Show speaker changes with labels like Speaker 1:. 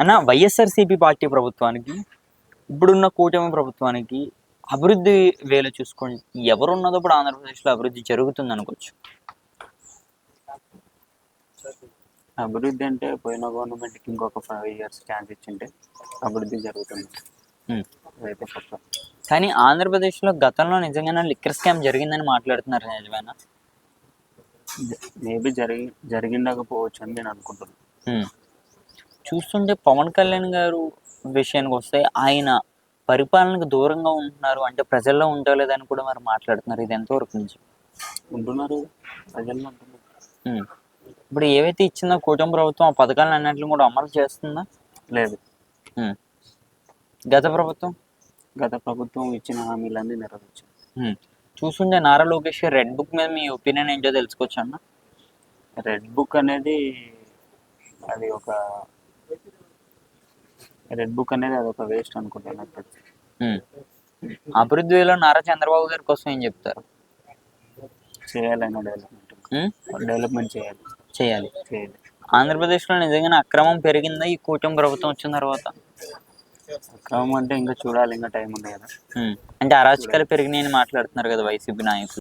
Speaker 1: అన్న వైఎస్ఆర్సీపీ పార్టీ ప్రభుత్వానికి ఇప్పుడున్న కూటమి ప్రభుత్వానికి అభివృద్ధి వేలు చూసుకోండి ఎవరున్నదో ఇప్పుడు ఆంధ్రప్రదేశ్లో అభివృద్ధి జరుగుతుంది అనుకోవచ్చు.
Speaker 2: అభివృద్ధి అంటే పోయిన గవర్నమెంట్కి ఇంకొక ఫైవ్ ఇయర్స్ ఛాన్స్ ఇచ్చింటే అభివృద్ధి జరుగుతుంది. పక్క
Speaker 1: కానీ ఆంధ్రప్రదేశ్లో గతంలో నిజంగానే లిక్కర్ స్కామ్ జరిగిందని మాట్లాడుతున్నారు నిజమేనా?
Speaker 2: మేబీ జరిగి జరిగిండకపోవచ్చు అని నేను అనుకుంటున్నాను.
Speaker 1: చూస్తుంటే పవన్ కళ్యాణ్ గారు విషయానికి వస్తే ఆయన పరిపాలనకు దూరంగా ఉంటున్నారు. అంటే ప్రజల్లో ఉండలేదని కూడా మరి మాట్లాడుతున్నారు. ఇది ఎంతవరకు నుంచి
Speaker 2: ఉంటున్నారు. ప్రజల్లో.
Speaker 1: ఇప్పుడు ఏవైతే ఇచ్చిందో కూటమి ప్రభుత్వం ఆ పథకాలను అన్నింటిని కూడా అమలు చేస్తుందా?
Speaker 2: లేదు.
Speaker 1: గత ప్రభుత్వం?
Speaker 2: గత ప్రభుత్వం ఇచ్చిన హామీలన్నీ నెరవేర్చారు
Speaker 1: ఉమ్. చూస్తుంటే నారా లోకేష్ రెడ్ బుక్ మీద మీ ఒపీనియన్ ఏంటో తెలుసుకోవచ్చు అన్న?
Speaker 2: రెడ్ బుక్ అనేది అది ఒక రెడ్ బుక్ అనేది అది ఒక వేస్ట్ అనుకుంటాను నాకు తెలిసి.
Speaker 1: ఉమ్. అభివృద్ధి వేలో నారా చంద్రబాబు గారి కోసం ఏం చెప్తారు
Speaker 2: చేయాలైన డెవలప్మెంట్
Speaker 1: ఉమ్?
Speaker 2: డెవలప్మెంట్ చేయాలి
Speaker 1: చేయాలి
Speaker 2: చేయాలి
Speaker 1: ఆంధ్రప్రదేశ్లో నిజంగానే అక్రమం పెరిగిందా ఈ కూటమి ప్రభుత్వం వచ్చిన తర్వాత
Speaker 2: క్రమం అంటే ఇంకా చూడాలి ఇంకా టైం ఉంది కదా
Speaker 1: ఉమ్. అంటే అరాచకాలు పెరిగినాయని మాట్లాడుతున్నారు కదా వైసీపీ నాయకులు